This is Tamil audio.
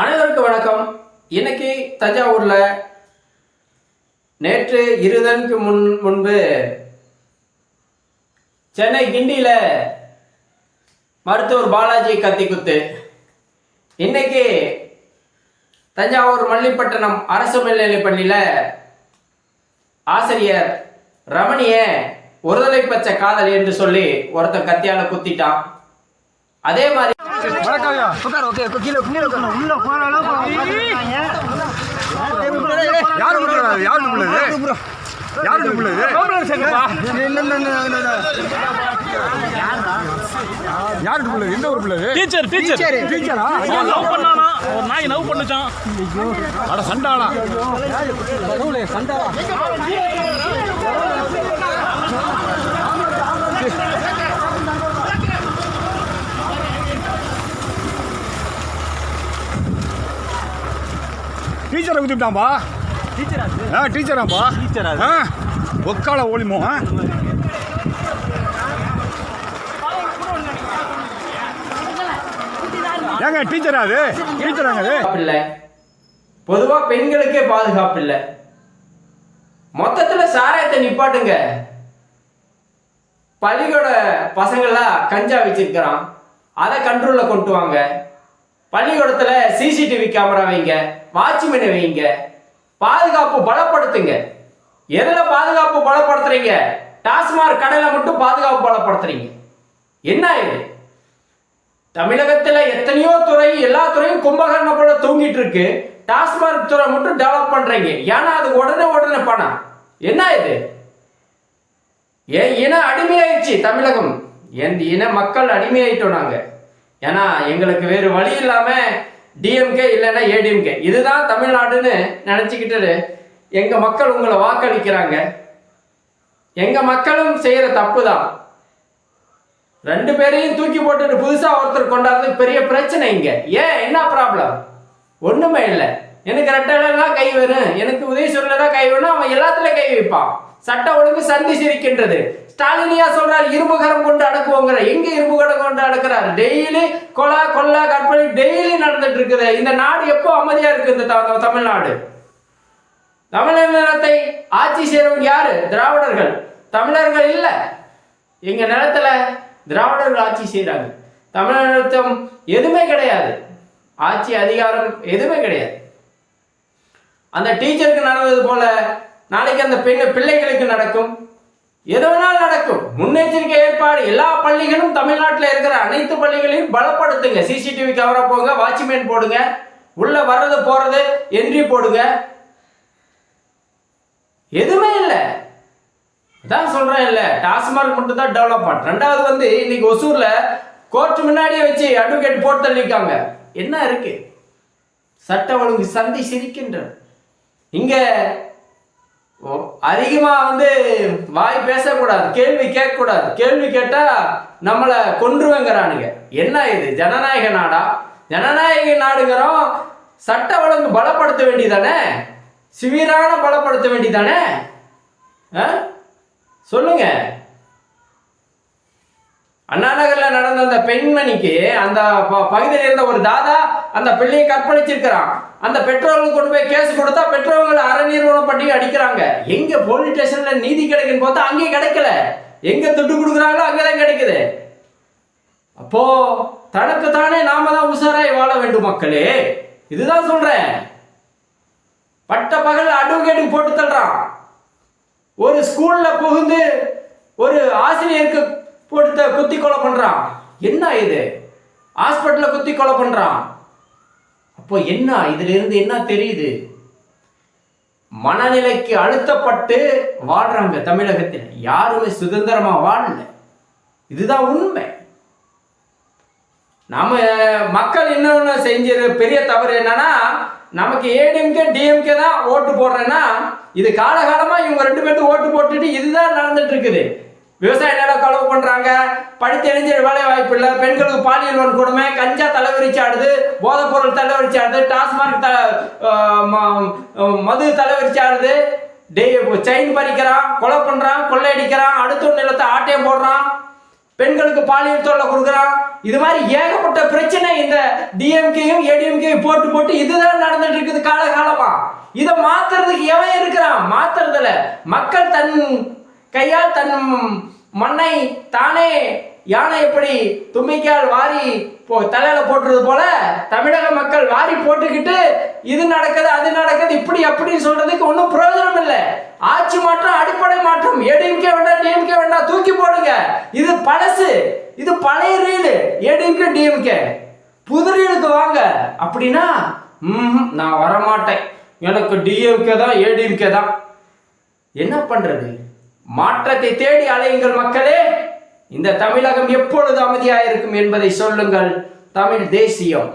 அனைவருக்கும் வணக்கம். இன்னைக்கு தஞ்சாவூர்ல நேற்று இருதனுக்கு முன் முன்பு சென்னை கிண்டியில மருத்துவர் பாலாஜி கத்தி குத்து. இன்னைக்கு தஞ்சாவூர் மல்லிப்பட்டினம் அரசு மேல்நிலைப் பள்ளியில ஆசிரியர் ரமணிய ஒருதலை பச்சை காதல் என்று சொல்லி ஒருத்தன் கத்தியால குத்திட்டான். அதே மாதிரி ஓகே கீழே கீழே. உள்ள பார்த்துருக்காங்க. யாரு யாரு உள்ளது யாரு உள்ளது. யாருக்கு உள்ளது எந்த ஊருக்கு உள்ளது டீச்சர் டீச்சர். டீச்சரா. லவ் பண்ணானா? ஒரு நாய் லவ் பண்ணுச்சான். அட சண்டாளா. டீச்சரை குத்திட்டான்பா. ஆ டீச்சராப்பா டீச்சரா ஆ ஒக்கால ஓலிமோ ஆ. ஏங்க டீச்சரா அது? டீச்சராங்க அது? பாதுகாப்பு இல்லை பொதுவா பெண்களுக்கே பாதுகாப்பு இல்லை மொத்தத்துல சாராயத்தை நிப்பாட்டுங்க. பள்ளிக்கூட பசங்கள்லாம் கஞ்சா வச்சிருக்கிறான். அதை கண்ட்ரோல்ல கொண்டு வாங்க. பள்ளிக்கூடத்துல சிசிடிவி கேமரா வைங்க. வாட்ச்மேனை வைங்க பாதுகாப்பு பலப்படுத்துங்க. எதில் பாதுகாப்பு பலப்படுத்துறீங்க? டாஸ்மாக் கடையில் மட்டும் பாதுகாப்பு பலப்படுத்துறீங்க. என்ன இது? தமிழகத்தில் எத்தனையோ துறை எல்லா துறையும் கும்பகர்ணம் போல தூங்கிட்டு இருக்கு. டாஸ்மாக் துறை மட்டும் டெவலப் பண்றீங்க. ஏன்னா அது உடனே உடனே பணம். என்ன இது? ஏன் இன அடிமையாயிடுச்சு தமிழகம்? என் இன மக்கள் அடிமையாயிட்டோம் நாங்க? ஏன்னா எங்களுக்கு வேறு வழி இல்லாம டிஎம்கே இல்லைன்னா ஏடிஎம்கே இதுதான் தமிழ்நாடுன்னு நினச்சிக்கிட்டு எங்கள் மக்கள் உங்களை வாக்களிக்கிறாங்க. எங்கள் மக்களும் செய்கிற தப்பு தான் ரெண்டு பேரையும் தூக்கி போட்டுட்டு புதுசாக ஒருத்தர் கொண்டாடுறது பெரிய பிரச்சனை இங்கே. ஏன்? என்ன ப்ராப்ளம் ஒன்றுமே இல்லை. எனக்கு ரெட்டலாம் கை வரும் எனக்கு உதயசூரில் தான் கை வேணும். அவன் எல்லாத்துலேயும் கை வைப்பான். சட்ட ஒழுங்கு சந்தி சிரிக்கின்றது. ஸ்டாலினியா சொல்றாரு இரும்புகரம் கொண்டு அடக்குவோங்கிற. எங்க இரும்புகரம் கொண்டு அடக்குறாரு? டெய்லி கொலா கொல்லா கற்பனை டெய்லி நடந்துட்டு இருக்குது. இந்த நாடு எப்போ அமைதியா இருக்கு இந்த த- தமிழ்நாடு. தமிழர் நிலத்தை ஆட்சி செய்யறவங்க யாரு? திராவிடர்கள். தமிழர்கள் இல்ல. எங்க நிலத்துல திராவிடர்கள் ஆட்சி செய்யறாங்க தமிழர் எதுவுமே கிடையாது. ஆட்சி அதிகாரம் எதுவுமே கிடையாது. அந்த டீச்சருக்கு நடந்தது போல நாளைக்கு அந்த பெண் பிள்ளைகளுக்கு நடக்கும். எது வேணாலும் நடக்கும். முன்னெச்சரிக்கை ஏற்பாடு. எல்லா பள்ளிகளும் தமிழ்நாட்டில் இருக்கிற அனைத்து பள்ளிகளையும் பலப்படுத்துங்க. சிசிடிவி கேமரா போங்க வாட்ச்மேன் போடுங்க. உள்ள வர்றது போறது என்ட்ரி போடுங்க. எதுவுமே இல்லை. அதான் சொல்றேன் இல்ல. டாஸ்மாக் மட்டும் தான் டெவலப் ரெண்டாவது வந்து இன்னைக்கு ஒசூர்ல கோர்ட் முன்னாடியே வச்சு அட்வொகேட் போட்டு தள்ளிருக்காங்க என்ன இருக்கு? சட்ட ஒழுங்கு சந்தி சிரிக்கின்ற இங்க ஓ, அதிகமா வந்து வாய் பேசக்கூடாது கேள்வி கேட்கக்கூடாது. கேள்வி கேட்டா நம்மளை கொன்றுவங்கிறானுங்க. என்ன இது? ஜனநாயக நாடா? ஜனநாயக நாடுங்கிறோம். சட்ட ஒழுங்கு பலப்படுத்த வேண்டியதானே? சிவிரான பலப்படுத்த வேண்டியதானே? ஆ? சொல்லுங்க. அண்ணாநகர்ல நடந்த அந்த பெண்மணிக்கு அந்த ப- பகுதியில் இருந்த ஒரு தாதா அந்த பிள்ளையை கற்பழிச்சிருக்கிறான். அந்த பெற்றோர்களுக்கு கொண்டு போய் கேஸ் கொடுத்தா பெற்றோர்கள் அறநிறுவனம் பண்ணி அடிக்கிறாங்க. எங்க போலீஸ் ஸ்டேஷன்ல நீதி கிடைக்குன்னு பார்த்தா அங்கே கிடைக்கல. எங்க துட்டு கொடுக்குறாங்களோ அங்கதான் கிடைக்குது. அப்போ தனக்கு தானே நாம தான் உஷாராய் வாழ வேண்டும் மக்களே. இதுதான் சொல்றேன். பட்ட பகல் அட்வொகேட்டுக்கு போட்டு தள்ளுறான். ஒரு ஸ்கூல்ல புகுந்து ஒரு ஆசிரியருக்கு போட்டு குத்தி கொலை பண்றான். என்ன இது? ஹாஸ்பிட்டல குத்தி கொலை பண்றான். இப்போ என்ன? இதுல இருந்து என்ன தெரியுது? மனநிலைக்கு அழுத்தப்பட்டு வாழ்றாங்க தமிழகத்தில் யாருமே சுதந்திரமா வாழல. இதுதான் உண்மை. நம்ம மக்கள் இன்னொன்று செஞ்ச பெரிய தவறு என்னன்னா நமக்கு ஏடிஎம்கே டிஎம்கே தான் ஓட்டு போடுறேன்னா இது காலகாலமா இவங்க ரெண்டு பேர்த்து ஓட்டு போட்டுட்டு இதுதான் நடந்துட்டு இருக்குது. விவசாய நிலம் களவு பண்றாங்க. படித்த வேலை வாய்ப்பு இல்லை. பெண்களுக்கு பாலியல் வன்கொடுமை கஞ்சா தலைவரிச்சு ஆடுது போதைப் பொருள் தலைவரிச்சு ஆடுது டாஸ்மாக் த ம- மது தலைவரிச்சு ஆடுது டே செயின் பறிக்கிறான் கொலை பண்ணுறான் கொள்ளையடிக்கிறான் அடுத்த நிலத்தை ஆட்டையம் போடுறான். பெண்களுக்கு பாலியல் தொல்லை கொடுக்குறான். இது மாதிரி ஏகப்பட்ட பிரச்சனை இந்த டிஎம்கேயும் ஏடிஎம்கேயும் போட்டு போட்டு இதுதான் நடந்துட்டு இருக்குது காலகாலமா. இதை மாத்துறதுக்கு எவன் இருக்கிறான்? மாத்துறதுல மக்கள் தன் கையால் தன் மண்ணை தானே யானை எப்படி தும்மிக்கால் வாரி போ தலையில போட்டுறது போல தமிழக மக்கள் வாரி போட்டுக்கிட்டு இது நடக்குது அது நடக்குது இப்படி அப்படின்னு சொல்றதுக்கு ஒன்றும் பிரயோஜனம் இல்லை. ஆட்சி மாற்றம் அடிப்படை மாற்றம். ஏடிஎம்கே வேண்டாம் டிஎம்கே வேண்டாம் தூக்கி போடுங்க. இது பழசு. இது பழைய ரீலு. ஏடிஎம்கே டிஎம்கே புது ரீலுக்கு வாங்க. அப்படின்னா ம் நான் வரமாட்டேன். எனக்கு டிஎம்கே தான் ஏடிஎம்கே தான். என்ன பண்றது? மாற்றத்தை தேடி அலையுங்கள் மக்களே. இந்த தமிழகம் எப்பொழுது அமைதியாயிருக்கும் என்பதை சொல்லுங்கள். தமிழ் தேசியம்.